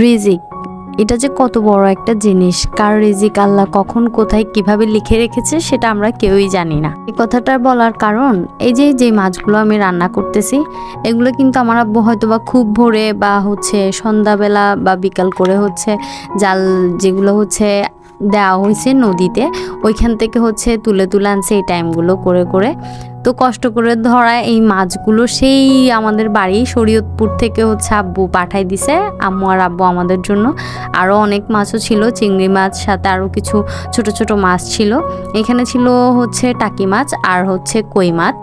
রিজিক। এটা যে কত বড় একটা জিনিস। কার রিজিক আল্লাহ কখন, কোথায়, কীভাবে লিখে রেখেছে সেটা আমরা কেউই জানি না। এই কথাটা বলার কারণ, এই যে যে মাছগুলো আমি রান্না করতেছি, এগুলো কিন্তু আমার আব্বু হয়তো বা খুব ভোরে বা হচ্ছে সন্ধ্যাবেলা বা বিকাল করে হচ্ছে, জাল যেগুলো হচ্ছে দেওয়া হয়েছে নদীতে। ওইখান থেকে হচ্ছে তুলে তুলে আনছে এই টাইমগুলো করে করে। তো কষ্ট করে ধরা এই মাছগুলো সেই আমাদের বাড়ি শরীয়তপুর থেকে হচ্ছে আব্বু পাঠাই দিছে, আম্মু আর আব্বু আমাদের জন্য। আরও অনেক মাছও ছিল, চিংড়ি মাছ, সাথে আরও কিছু ছোট ছোট মাছ ছিল। এখানে ছিল হচ্ছে টাকি মাছ আর হচ্ছে কই মাছ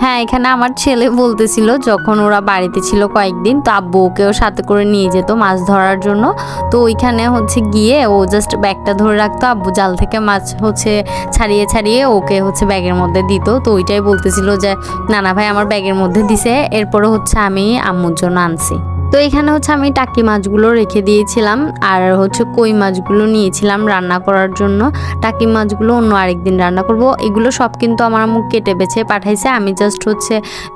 হ্যাঁ এখানে আমার ছেলে বলতেছিল, যখন ওরা বাড়িতে ছিল কয়েকদিন, তো আব্বু ওকেও সাথে করে নিয়ে যেত মাছ ধরার জন্য। তো ওইখানে হচ্ছে গিয়ে ও জাস্ট ব্যাগটা ধরে রাখতো, আব্বু জাল থেকে মাছ হচ্ছে ছাড়িয়ে ছাড়িয়ে ওকে হচ্ছে ব্যাগের মধ্যে দিত। তো ওইটাই বলতেছিল যে, নানা ভাই আমার ব্যাগের মধ্যে দিছে, এরপরে হচ্ছে আমি আম্মুর জন্য আনছি। তো এখানে হচ্ছে আমি টাকি মাছগুলো রেখে দিয়েছিলাম আর হচ্ছে কই মাছগুলো নিয়েছিলাম রান্না করার জন্য। টাকি মাছগুলো অন্য আরেকদিন রান্না করব। এগুলো সব কিন্তু আমার আম্মু কেটে বেছে পাঠাইছে। আমি জাস্ট হচ্ছে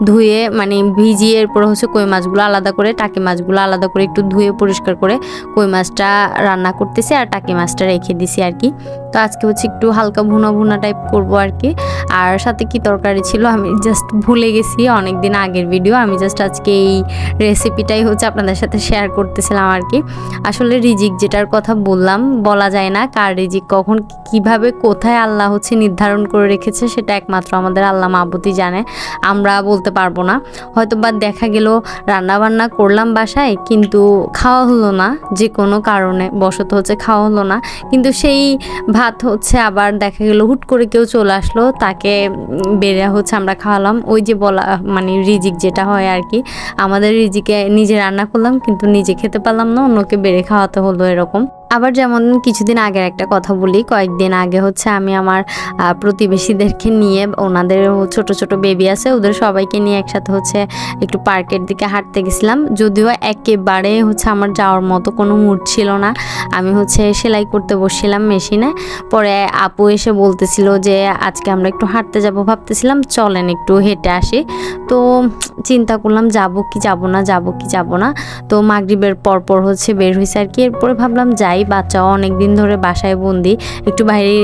ধুয়ে মানে ভিজিয়ে এরপর হচ্ছে কই মাছগুলো আলাদা করে, টাকি মাছগুলো আলাদা করে একটু ধুয়ে পরিষ্কার করে কই মাছটা রান্না করতেছি আর টাকি মাছটা রেখে দিছি আর কি। তো আজকে হচ্ছে একটু হালকা ভুনা ভুনা টাইপ করব আর কি। আর সাথে কি তরকারি ছিল? আমি জাস্ট ভুলে গেছি অনেক দিন আগের ভিডিও আমি জাস্ট আজকে এই রেসিপিটাই হচ্ছে আপনাদের সাথে শেয়ার করতেছিলাম আর কি। আসলে রিজিক যেটার কথা বললাম, বলা যায় না কার রিজিক, কখন কীভাবে, কোথায় আল্লাহ হচ্ছে নির্ধারণ করে রেখেছে, সেটা একমাত্র আমাদের আল্লাহ মাহবুতি জানে। আমরা বলতে পারব না। হয়তো বা দেখা গেল রান্না বান্না করলাম বাসায়, কিন্তু খাওয়া হলো না, যে কোনো কারণে। বশত হচ্ছে খাওয়া হলো না। কিন্তু সেই ভাত হচ্ছে আবার দেখা গেল, হুট করে কেউ চলে আসলো, তাকে উম, বেড়ে হচ্ছে আমরা খাওয়ালাম। ওই যে বলা মানে রিজিক যেটা হয় আর কি আমাদের রিজিকে নিজে রান্না করলাম কিন্তু নিজে খেতে পারলাম না অন্যকে বেড়ে খাওয়াতে হলো এরকম। আবার যেমন কিছুদিন আগের একটা কথা বলি, কয়েকদিন আগে হচ্ছে আমি আমার প্রতিবেশীদেরকে নিয়ে, ওনাদের ছোট ছোট বেবি আছে, ওদের সবাইকে নিয়ে একসাথে হচ্ছে একটু পার্কের দিকে হাঁটতে গেছিলাম। যদিও একেবারে হচ্ছে আমার যাওয়ার মতো কোনো মুড ছিল না। আমি হচ্ছে সেলাই করতে বসছিলাম মেশিনে পরে আপু এসে বলতেছিল যে, আজকে আমরা একটু হাঁটতে যাব, ভাবতেছিলাম, চলেন একটু হেঁটে আসি। তো চিন্তা করলাম, যাব কি যাব না, যাব কি যাব না। তো মাগরিবের পর পর হচ্ছে বের হয়েছে আর কি। এরপরে ভাবলাম যাই, বাচ্চাও অনেক দিন ধরে বাসায় বন্দি। একটু বাইরে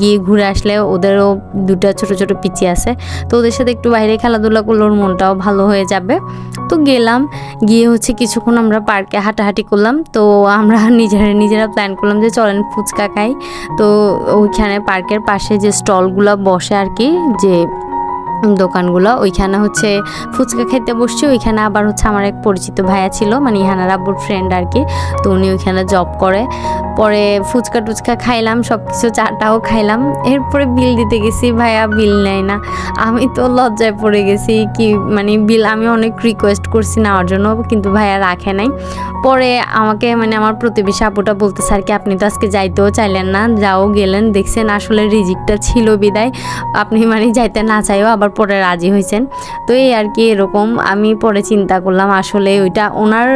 গিয়ে ঘুরে আসলে ওদেরও দুটা ছোট ছোট পিচি আছে। তো ওদের সাথে একটু বাইরে খেলাধুলা করলে ওর মনটাও ভালো হয়ে যাবে। তো গেলাম, গিয়ে হচ্ছে কিছুক্ষণ আমরা পার্কে হাঁটাহাঁটি করলাম। তো আমরা নিজেরা নিজেরা প্ল্যান করলাম যে চলেন ফুচকা খাই। তো ওইখানে পার্কের পাশে যে স্টলগুলো বসে আর কি, যে দোকানগুলো, ওইখানে হচ্ছে ফুচকা খেতে বসছি, ওইখানে আবার হচ্ছে আমার এক পরিচিত ভাইয়া ছিল মানে ইহানার আব্বুর ফ্রেন্ড আর কি, তো উনি ওইখানে জব করে। পরে ফুচকা টুচকা খাইলাম সব কিছু চাটাও খাইলাম। এরপরে বিল দিতে গেছি, ভাইয়া বিল নেয় না। আমি তো লজ্জায় পড়ে গেছি কি মানে বিল আমি অনেক রিকোয়েস্ট করছি নেওয়ার জন্য, কিন্তু ভাইয়া রাখে নাই। পরে আমাকে মানে আমার প্রতিবেশী আপুটা বলতেছে আর কি, আপনি তো আজকে যাইতেও চাইলেন না, যাও গেলেন, দেখছেন আসলে রিজিকটা ছিল বিদায়। আপনি মানে যাইতে না চাইও আবার পরে রাজি হয়েছেন তো এই আর কি এরকম, আমি পরে চিন্তা করলাম আসলে ওইটা ওনার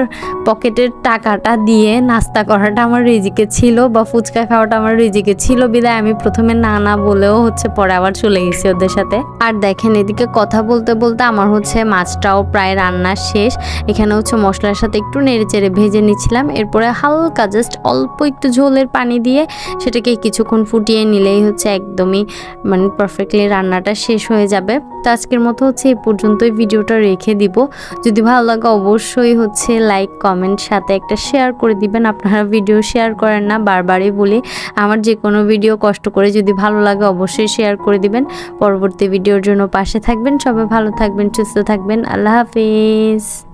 পকেটের টাকাটা দিয়ে নাস্তা করাটা আমার রিজিকে ছিল বা ফুচকা খাওয়াটা আমার রিজিকে ছিল, বিদায় আমি প্রথমে না না বলেও হচ্ছে পরে আবার চলে গেছি ওদের সাথে। আর দেখেন এদিকে কথা বলতে বলতে আমার হচ্ছে মাছটাও প্রায় রান্না শেষ। এখানে হচ্ছে মশলার সাথে একটু নেড়ে চেড়ে ভেজে নিচ্ছিলাম। এরপরে হালকা জাস্ট অল্প একটু ঝোলের পানি দিয়ে সেটাকে কিছুক্ষণ ফুটিয়ে নিলেই হচ্ছে একদমই মানে পারফেক্টলি রান্নাটা শেষ হয়ে যাবে। তো আজকের মতো হচ্ছে এই পর্যন্তই ভিডিওটা রেখে দিব। যদি ভালো লাগে অবশ্যই হচ্ছে লাইক কমেন্ট সাথে একটা শেয়ার করে দিবেন। আপনারা ভিডিও শেয়ার করেন না, বারবারই বলি, আমার যে কোনো ভিডিও কষ্ট করে যদি ভালো লাগে অবশ্যই শেয়ার করে দিবেন। পরবর্তী ভিডিওর জন্য পাশে থাকবেন, সবাই ভালো থাকবেন, সুস্থ থাকবেন, আল্লাহ হাফিজ।